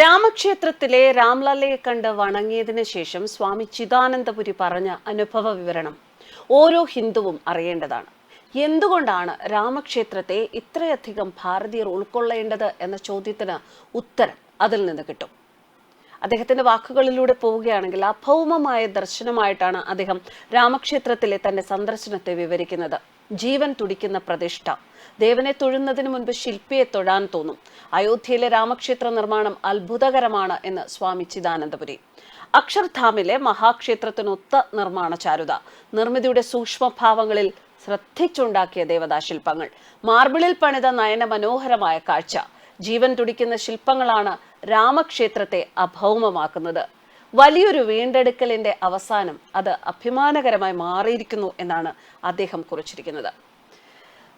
രാമക്ഷേത്രത്തിലെ രാംലല്ലയെ കണ്ട് വണങ്ങിയതിനു ശേഷം സ്വാമി ചിദാനന്ദപുരി പറഞ്ഞ അനുഭവ വിവരണം ഓരോ ഹിന്ദുവും അറിയേണ്ടതാണ്. എന്തുകൊണ്ടാണ് രാമക്ഷേത്രത്തെ ഇത്രയധികം ഭാരതീയർ ഉൾക്കൊള്ളേണ്ടത് എന്ന ചോദ്യത്തിന് ഉത്തരം അതിൽ നിന്ന് കിട്ടും. അദ്ദേഹത്തിന്റെ വാക്കുകളിലൂടെ പോവുകയാണെങ്കിൽ അഭൗമമായ ദർശനമായിട്ടാണ് അദ്ദേഹം രാമക്ഷേത്രത്തിലെ തന്റെ സന്ദർശനത്തെ വിവരിക്കുന്നത്. ജീവൻ തുടിക്കുന്ന പ്രതിഷ്ഠ. ദേവനെ തൊഴുന്നതിന് മുൻപ് ശില്പിയെ തൊഴാൻ തോന്നും. അയോധ്യയിലെ രാമക്ഷേത്ര നിർമ്മാണം അത്ഭുതകരമാണ് എന്ന് സ്വാമി ചിദാനന്ദപുരി. അക്ഷർധാമിലെ മഹാക്ഷേത്രത്തിനൊത്ത നിർമ്മാണ ചാരുത. നിർമ്മിതിയുടെ സൂക്ഷ്മഭാവങ്ങളിൽ ശ്രദ്ധിച്ചുണ്ടാക്കിയ ദേവതാ ശില്പങ്ങൾ മാർബിളിൽ പണിത നയന മനോഹരമായ കാഴ്ച. ജീവൻ തുടിക്കുന്ന ശില്പങ്ങളാണ് രാമക്ഷേത്രത്തെ അഭൗമമാക്കുന്നത്. വലിയൊരു വീണ്ടെടുക്കലിന്റെ അവസാനം അത് അഭിമാനകരമായി മാറിയിരിക്കുന്നു എന്നാണ് അദ്ദേഹം കുറിച്ചിരിക്കുന്നത്.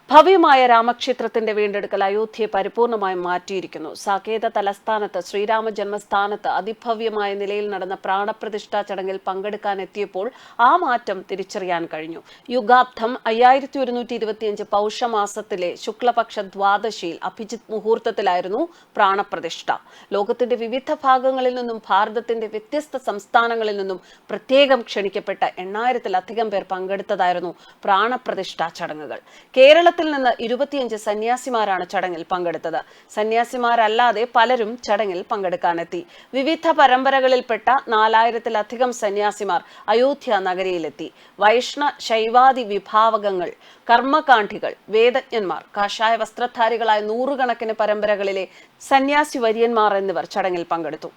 ഭവ്യമായ രാമക്ഷേത്രത്തിന്റെ വീണ്ടെടുക്കൽ അയോധ്യയെ പരിപൂർണമായും മാറ്റിയിരിക്കുന്നു. സാകേത തലസ്ഥാനത്ത് ശ്രീരാമ ജന്മസ്ഥാനത്ത് അതിഭവ്യമായ നിലയിൽ നടന്ന പ്രാണപ്രതിഷ്ഠാ ചടങ്ങിൽ പങ്കെടുക്കാൻ എത്തിയപ്പോൾ ആ മാറ്റം തിരിച്ചറിയാൻ കഴിഞ്ഞു. യുഗാബ്ദം അയ്യായിരത്തി ഒരുന്നൂറ്റി ഇരുപത്തിയഞ്ച് പൗഷമാസത്തിലെ ശുക്ലപക്ഷ ദ്വാദശിയിൽ അഭിജിത് മുഹൂർത്തത്തിലായിരുന്നു പ്രാണപ്രതിഷ്ഠ. ലോകത്തിന്റെ വിവിധ ഭാഗങ്ങളിൽ നിന്നും ഭാരതത്തിന്റെ വ്യത്യസ്ത സംസ്ഥാനങ്ങളിൽ നിന്നും പ്രത്യേകം ക്ഷണിക്കപ്പെട്ട എണ്ണായിരത്തിലധികം പേർ പങ്കെടുത്തതായിരുന്നു പ്രാണപ്രതിഷ്ഠാ ചടങ്ങുകൾ. കേരളത്തിൽ നിന്ന് ഇരുപത്തിയഞ്ച് സന്യാസിമാരാണ് ചടങ്ങിൽ പങ്കെടുത്തത്. സന്യാസിമാരല്ലാതെ പലരും ചടങ്ങിൽ പങ്കെടുക്കാനെത്തി. വിവിധ പരമ്പരകളിൽപ്പെട്ട നാലായിരത്തിലധികം സന്യാസിമാർ അയോധ്യ നഗരിയിലെത്തി. വൈഷ്ണ ശൈവാദി വിഭാവകങ്ങൾ കർമ്മകാണ്ഠികൾ വേദജ്ഞന്മാർ കാഷായ വസ്ത്രധാരികളായ നൂറുകണക്കിന് പരമ്പരകളിലെ സന്യാസി വര്യന്മാർ എന്നിവർ ചടങ്ങിൽ പങ്കെടുത്തു.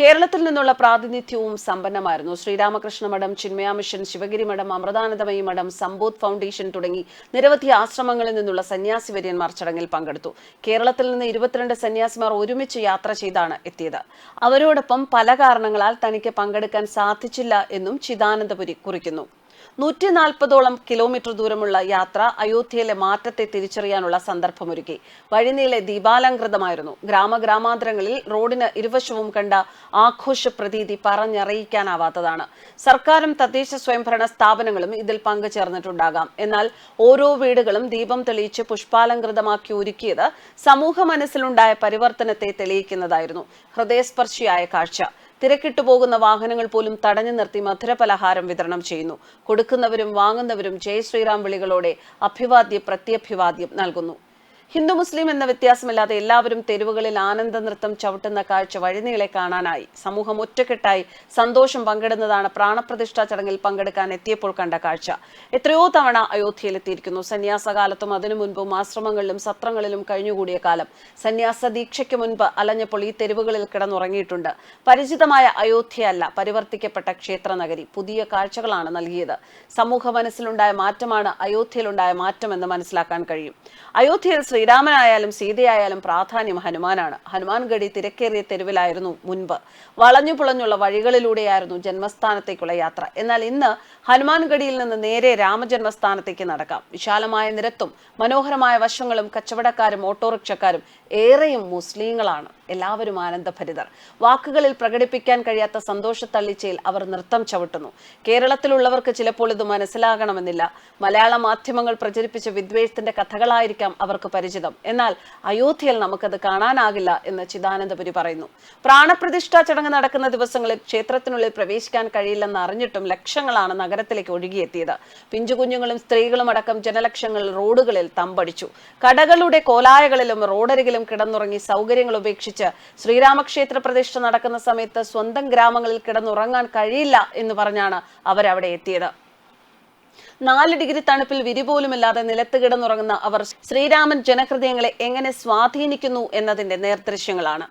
കേരളത്തിൽ നിന്നുള്ള പ്രാതിനിധ്യവും സമ്പന്നമായിരുന്നു. ശ്രീരാമകൃഷ്ണ മഠം ചിന്മയ മിഷൻ ശിവഗിരി മഠം അമൃതാനന്ദമയി മഠം സമ്പോധ് ഫൗണ്ടേഷൻ തുടങ്ങി നിരവധി ആശ്രമങ്ങളിൽ നിന്നുള്ള സന്യാസി വര്യന്മാർ ചടങ്ങിൽ പങ്കെടുത്തു. കേരളത്തിൽ നിന്ന് ഇരുപത്തിരണ്ട് സന്യാസിമാർ ഒരുമിച്ച് യാത്ര ചെയ്താണ് എത്തിയത്. അവരോടൊപ്പം പല കാരണങ്ങളാൽ തനിക്ക് പങ്കെടുക്കാൻ സാധിച്ചില്ല എന്നും ചിദാനന്ദപുരി കുറിക്കുന്നു. നൂറ്റി നാൽപ്പതോളം കിലോമീറ്റർ ദൂരമുള്ള യാത്ര അയോധ്യയിലെ മാറ്റത്തെ തിരിച്ചറിയാനുള്ള സന്ദർഭമൊരുക്കി. വഴിനീളെ ദീപാലംകൃതമായിരുന്നു. ഗ്രാമഗ്രാമാന്തരങ്ങളിൽ റോഡിന് ഇരുവശവും കണ്ട ആഘോഷ പ്രതീതി പറഞ്ഞറിയിക്കാനാവാത്തതാണ്. സർക്കാരും തദ്ദേശ സ്വയംഭരണ സ്ഥാപനങ്ങളും ഇതിൽ പങ്കുചേർന്നിട്ടുണ്ടാകാം. എന്നാൽ ഓരോ വീടുകളും ദീപം തെളിയിച്ച് പുഷ്പാലംകൃതമാക്കി ഒരുക്കിയത് സമൂഹ മനസ്സിലുണ്ടായ പരിവർത്തനത്തെ തെളിയിക്കുന്നതായിരുന്നു ഹൃദയസ്പർശിയായ കാഴ്ച. തിരക്കിട്ടു പോകുന്ന വാഹനങ്ങൾ പോലും തടഞ്ഞു നിർത്തി മധുരപലഹാരം വിതരണം ചെയ്യുന്നു. കൊടുക്കുന്നവരും വാങ്ങുന്നവരും ജയ ശ്രീറാം വിളികളോടെ അഭിവാദ്യ പ്രത്യഭിവാദ്യം നൽകുന്നു. ഹിന്ദു മുസ്ലിം എന്ന വ്യത്യാസമില്ലാതെ എല്ലാവരും തെരുവുകളിൽ ആനന്ദ നൃത്തം ചവിട്ടുന്ന കാഴ്ച വഴിനീളെ കാണാനായി. സമൂഹം ഒറ്റക്കെട്ടായി സന്തോഷം പങ്കിടുന്നതാണ് പ്രാണപ്രതിഷ്ഠാ ചടങ്ങിൽ പങ്കെടുക്കാൻ എത്തിയപ്പോൾ കണ്ട കാഴ്ച. എത്രയോ തവണ അയോധ്യയിലെത്തിയിരിക്കുന്നു. സന്യാസകാലത്തും അതിനു മുൻപും ആശ്രമങ്ങളിലും സത്രങ്ങളിലും കഴിഞ്ഞുകൂടിയ കാലം. സന്യാസ ദീക്ഷയ്ക്ക് മുൻപ് അലഞ്ഞപ്പോൾ ഈ തെരുവുകളിൽ കിടന്നുറങ്ങിയിട്ടുണ്ട്. പരിചിതമായ അയോധ്യയല്ല പരിവർത്തിക്കപ്പെട്ട ക്ഷേത്രനഗരി. പുതിയ കാഴ്ചകളാണ് നൽകിയത്. സമൂഹ മനസ്സിലുണ്ടായ മാറ്റമാണ് അയോധ്യയിലുണ്ടായ മാറ്റമെന്ന് മനസ്സിലാക്കാൻ കഴിയും. അയോധ്യയിൽ ശ്രീരാമനായാലും സീതയായാലും പ്രാധാന്യം ഹനുമാനാണ്. ഹനുമാൻ ഗഡി തിരക്കേറിയ തെരുവിലായിരുന്നു മുൻപ്. വളഞ്ഞു പുളഞ്ഞുള്ള വഴികളിലൂടെയായിരുന്നു ജന്മസ്ഥാനത്തേക്കുള്ള യാത്ര. എന്നാൽ ഇന്ന് ഹനുമാൻ ഗഡിയിൽ നിന്ന് നേരെ രാമജന്മസ്ഥാനത്തേക്ക് നടക്കാം. വിശാലമായ നിരത്തും മനോഹരമായ വശങ്ങളും കച്ചവടക്കാരും ഓട്ടോറിക്ഷക്കാരും ഏറെയും മുസ്ലിങ്ങളാണ്. എല്ലാവരും ആനന്ദഭരിതർ. വാക്കുകളിൽ പ്രകടിപ്പിക്കാൻ കഴിയാത്ത സന്തോഷ തള്ളിച്ചയിൽ അവർ നൃത്തം ചവിട്ടുന്നു. കേരളത്തിലുള്ളവർക്ക് ചിലപ്പോൾ ഇത് മനസ്സിലാകണമെന്നില്ല. മലയാള മാധ്യമങ്ങൾ പ്രചരിപ്പിച്ച വിദ്വേഷത്തിന്റെ കഥകളായിരിക്കാം അവർക്ക് പരിചിതം. എന്നാൽ അയോധ്യയിൽ നമുക്കത് കാണാനാകില്ല എന്ന് ചിദാനന്ദപുരി പറയുന്നു. പ്രാണപ്രതിഷ്ഠാ ചടങ്ങ് നടക്കുന്ന ദിവസങ്ങളിൽ ക്ഷേത്രത്തിനുള്ളിൽ പ്രവേശിക്കാൻ കഴിയില്ലെന്ന് അറിഞ്ഞിട്ടും ലക്ഷങ്ങളാണ് നഗരത്തിലേക്ക് ഒഴുകിയെത്തിയത്. പിഞ്ചുകുഞ്ഞുങ്ങളും സ്ത്രീകളും അടക്കം ജനലക്ഷങ്ങൾ റോഡുകളിൽ തമ്പടിച്ചു. കടകളുടെ കോലായകളിലും റോഡരികിലും കിടന്നുറങ്ങി സൗകര്യങ്ങൾ ഉപേക്ഷിച്ച് ശ്രീരാമക്ഷേത്ര പ്രതിഷ്ഠ നടക്കുന്ന സമയത്ത് സ്വന്തം ഗ്രാമങ്ങളിൽ കിടന്നുറങ്ങാൻ കഴിയില്ല എന്ന് പറഞ്ഞാണ് അവരവിടെ എത്തിയത്. നാല് ഡിഗ്രി തണുപ്പിൽ വിരിപോലുമില്ലാതെ നിലത്ത് കിടന്നുറങ്ങുന്ന അവർ ശ്രീരാമൻ ജനഹൃദയങ്ങളെ എങ്ങനെ സ്വാധീനിക്കുന്നു എന്നതിന്റെ നേർദൃശ്യങ്ങളാണ്.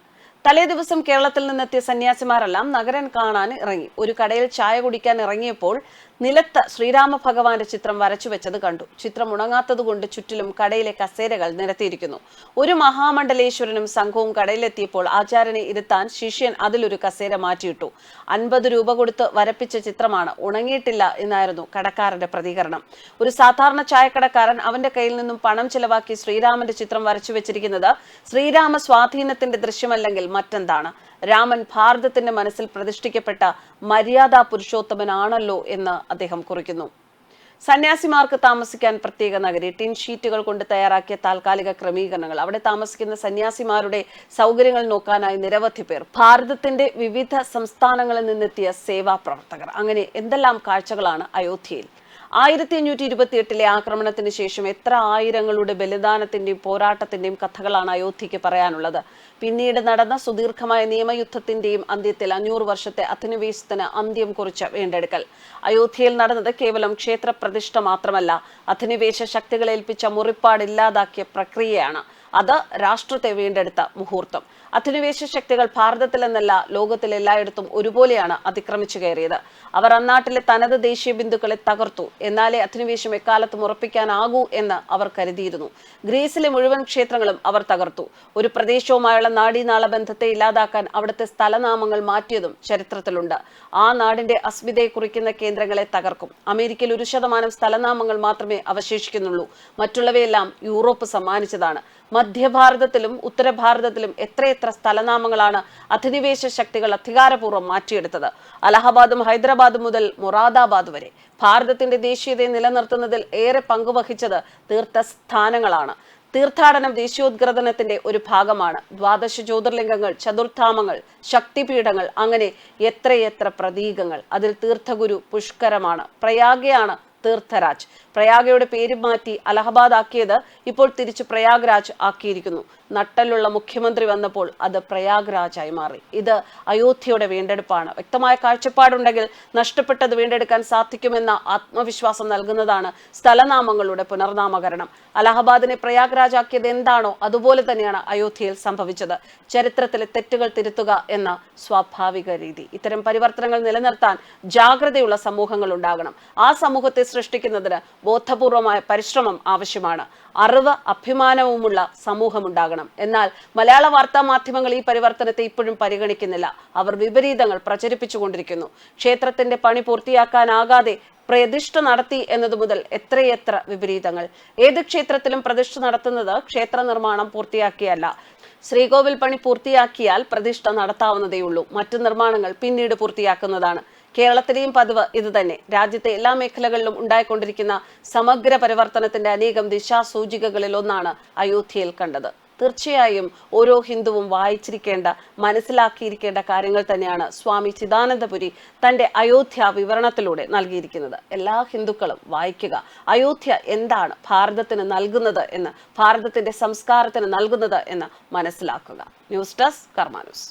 തലേ ദിവസം കേരളത്തിൽ നിന്നെത്തിയ സന്യാസിമാരെല്ലാം നഗരം കാണാൻ ഇറങ്ങി. ഒരു കടയിൽ ചായ കുടിക്കാൻ ഇറങ്ങിയപ്പോൾ നിലത്ത് ശ്രീരാമ ഭഗവാന്റെ ചിത്രം വരച്ചു വെച്ചത് കണ്ടു. ചിത്രം ഉണങ്ങാത്തതുകൊണ്ട് ചുറ്റിലും കടയിലെ കസേരകൾ നിരത്തിയിരിക്കുന്നു. ഒരു മഹാമണ്ഡലേശ്വരനും സംഘവും കടയിലെത്തിയപ്പോൾ ആചാര്യനെ ഇരുത്താൻ ശിഷ്യൻ അതിലൊരു കസേര മാറ്റിയിട്ടു. അൻപത് രൂപ കൊടുത്ത് വരപ്പിച്ച ചിത്രമാണ് ഉണങ്ങിയിട്ടില്ല എന്നായിരുന്നു കടക്കാരന്റെ പ്രതികരണം. ഒരു സാധാരണ ചായക്കടക്കാരൻ അവന്റെ കയ്യിൽ നിന്നും പണം ചെലവാക്കി ശ്രീരാമന്റെ ചിത്രം വരച്ചു വെച്ചിരിക്കുന്നത് ശ്രീരാമ സ്വാധീനത്തിന്റെ ദൃശ്യമല്ലെങ്കിൽ മറ്റെന്താണ്? രാമൻ ഭാരതത്തിന്റെ മനസ്സിൽ പ്രതിഷ്ഠിക്കപ്പെട്ട മര്യാദാ പുരുഷോത്തമനാണല്ലോ എന്ന് അദ്ദേഹം കുറിക്കുന്നു. സന്യാസിമാർക്ക് താമസിക്കാൻ പ്രത്യേക നഗരി ടിൻ ഷീറ്റുകൾ കൊണ്ട് തയ്യാറാക്കിയ താൽക്കാലിക ക്രമീകരണങ്ങൾ അവിടെ താമസിക്കുന്ന സന്യാസിമാരുടെ സൗകര്യങ്ങൾ നോക്കാനായി നിരവധി പേർ ഭാരതത്തിന്റെ വിവിധ സംസ്ഥാനങ്ങളിൽ നിന്നെത്തിയ സേവാ പ്രവർത്തകർ. അങ്ങനെ എന്തെല്ലാം കാഴ്ചകളാണ് അയോധ്യയിൽ ആയിരത്തി അഞ്ഞൂറ്റി ഇരുപത്തി എട്ടിലെ ആക്രമണത്തിന് ശേഷം എത്ര ആയിരങ്ങളുടെ ബലിദാനത്തിന്റെയും പോരാട്ടത്തിന്റെയും കഥകളാണ് അയോധ്യയ്ക്ക് പറയാനുള്ളത്. പിന്നീട് നടന്ന സുദീർഘമായ നിയമയുദ്ധത്തിന്റെയും അന്ത്യത്തിൽ അഞ്ഞൂറ് വർഷത്തെ അധിനിവേശത്തിന് അന്ത്യം കുറിച്ച വീണ്ടെടുക്കൽ. അയോധ്യയിൽ നടന്നത് കേവലം ക്ഷേത്രപ്രതിഷ്ഠ മാത്രമല്ല അധിനിവേശ ശക്തികളേൽപ്പിച്ച മുറിപ്പാടില്ലാതാക്കിയ മുറിപ്പാട് പ്രക്രിയയാണ്. അത് രാഷ്ട്രത്തെ വീണ്ടെടുത്ത മുഹൂർത്തം. അധിനിവേശ ശക്തികൾ ഭാരതത്തിലെന്നല്ല ലോകത്തിൽ എല്ലായിടത്തും ഒരുപോലെയാണ് അതിക്രമിച്ചു കയറിയത്. അവർ അന്നാട്ടിലെ തനത് ദേശീയ ബിന്ദുക്കളെ തകർത്തു. എന്നാലേ അധിനിവേശം എക്കാലത്തും ഉറപ്പിക്കാനാകൂ എന്ന് അവർ കരുതിയിരുന്നു. ഗ്രീസിലെ മുഴുവൻ ക്ഷേത്രങ്ങളും അവർ തകർത്തു. ഒരു പ്രദേശവുമായുള്ള നാടീനാള ബന്ധത്തെ ഇല്ലാതാക്കാൻ അവിടുത്തെ സ്ഥലനാമങ്ങൾ മാറ്റിയതും ചരിത്രത്തിലുണ്ട്. ആ നാടിന്റെ അസ്മിതയെ കുറിക്കുന്ന കേന്ദ്രങ്ങളെ തകർക്കും. അമേരിക്കയിൽ ഒരു ശതമാനം സ്ഥലനാമങ്ങൾ മാത്രമേ അവശേഷിക്കുന്നുള്ളൂ. മറ്റുള്ളവയെല്ലാം യൂറോപ്പ് സമ്മാനിച്ചതാണ്. മധ്യഭാരതത്തിലും ഉത്തരഭാരതത്തിലും എത്രയെത്ര സ്ഥലനാമങ്ങളാണ് അധിനിവേശ ശക്തികൾ അധികാരപൂർവം മാറ്റിയെടുത്തത്? അലഹബാദും ഹൈദരാബാദും മുതൽ മൊറാദാബാദ് വരെ. ഭാരതത്തിന്റെ ദേശീയതയെ നിലനിർത്തുന്നതിൽ ഏറെ പങ്കുവഹിച്ചത് തീർത്ഥസ്ഥാനങ്ങളാണ്. തീർത്ഥാടനം ദേശീയോദ്ഗ്രഥനത്തിന്റെ ഒരു ഭാഗമാണ്. ദ്വാദശ ജ്യോതിർലിംഗങ്ങൾ ചതുർത്ഥാമങ്ങൾ ശക്തിപീഠങ്ങൾ അങ്ങനെ എത്രയെത്ര പ്രതീകങ്ങൾ. അതിൽ തീർത്ഥഗുരു പുഷ്കരമാണ്. പ്രയാഗയാണ് തീർത്ഥരാജ്. പ്രയാഗയുടെ പേര് മാറ്റി അലഹബാദ് ആക്കിയത് ഇപ്പോൾ തിരിച്ച് പ്രയാഗ്രാജ് ആക്കിയിരിക്കുന്നു. നട്ടലുള്ള മുഖ്യമന്ത്രി വന്നപ്പോൾ അത് പ്രയാഗ്രാജായി മാറി. ഇത് അയോധ്യയുടെ വീണ്ടെടുപ്പാണ്. വ്യക്തമായ കാഴ്ചപ്പാടുണ്ടെങ്കിൽ നഷ്ടപ്പെട്ടത് വീണ്ടെടുക്കാൻ സാധിക്കുമെന്ന ആത്മവിശ്വാസം നൽകുന്നതാണ് സ്ഥലനാമങ്ങളുടെ പുനർനാമകരണം. അലഹബാദിനെ പ്രയാഗ്രാജ് ആക്കിയത് എന്താണോ അതുപോലെ തന്നെയാണ് അയോധ്യയിൽ സംഭവിച്ചത്. ചരിത്രത്തിലെ തെറ്റുകൾ തിരുത്തുക എന്ന സ്വാഭാവിക രീതി. ഇത്തരം പരിവർത്തനങ്ങൾ നിലനിർത്താൻ ജാഗ്രതയുള്ള സമൂഹങ്ങൾ ഉണ്ടാകണം ആ സമൂഹത്തെ സൃഷ്ടിക്കുന്നതിന് ബോധപൂർവമായ പരിശ്രമം ആവശ്യമാണ്. അറിവ് അഭിമാനവുമുള്ള സമൂഹമുണ്ടാകണം. എന്നാൽ മലയാള വാർത്താ മാധ്യമങ്ങൾ ഈ പരിവർത്തനത്തെ ഇപ്പോഴും പരിഗണിക്കുന്നില്ല. അവർ വിപരീതങ്ങൾ പ്രചരിപ്പിച്ചുകൊണ്ടിരിക്കുന്നു. ക്ഷേത്രത്തിന്റെ പണി പൂർത്തിയാക്കാനാകാതെ പ്രതിഷ്ഠ നടത്തി എന്നതു മുതൽ എത്രയെത്ര വിപരീതങ്ങൾ. ഏത് ക്ഷേത്രത്തിലും പ്രതിഷ്ഠ നടത്തുന്നത് ക്ഷേത്ര നിർമ്മാണം പൂർത്തിയാക്കിയല്ല. ശ്രീകോവിൽ പണി പൂർത്തിയാക്കിയാൽ പ്രതിഷ്ഠ നടത്താവുന്നതേയുള്ളൂ. മറ്റു നിർമ്മാണങ്ങൾ പിന്നീട് പൂർത്തിയാക്കുന്നതാണ്. കേരളത്തിലെയും പതിവ് ഇതുതന്നെ രാജ്യത്തെ എല്ലാ മേഖലകളിലും ഉണ്ടായിക്കൊണ്ടിരിക്കുന്ന സമഗ്ര പരിവർത്തനത്തിന്റെ അനേകം ദിശാസൂചികകളിൽ ഒന്നാണ് അയോധ്യയിൽ കണ്ടത്. തീർച്ചയായും ഓരോ ഹിന്ദുവും വായിച്ചിരിക്കേണ്ട മനസ്സിലാക്കിയിരിക്കേണ്ട കാര്യങ്ങൾ തന്നെയാണ് സ്വാമി ചിദാനന്ദപുരി തന്റെ അയോധ്യ വിവരണത്തിലൂടെ നൽകിയിരിക്കുന്നത്. എല്ലാ ഹിന്ദുക്കളും വായിക്കുക അയോധ്യ എന്താണ് ഭാരതത്തിന് നൽകുന്നത് എന്ന് ഭാരതത്തിന്റെ സംസ്കാരത്തിന് നൽകുന്നത് എന്ന് മനസ്സിലാക്കുക. News desk Karma news.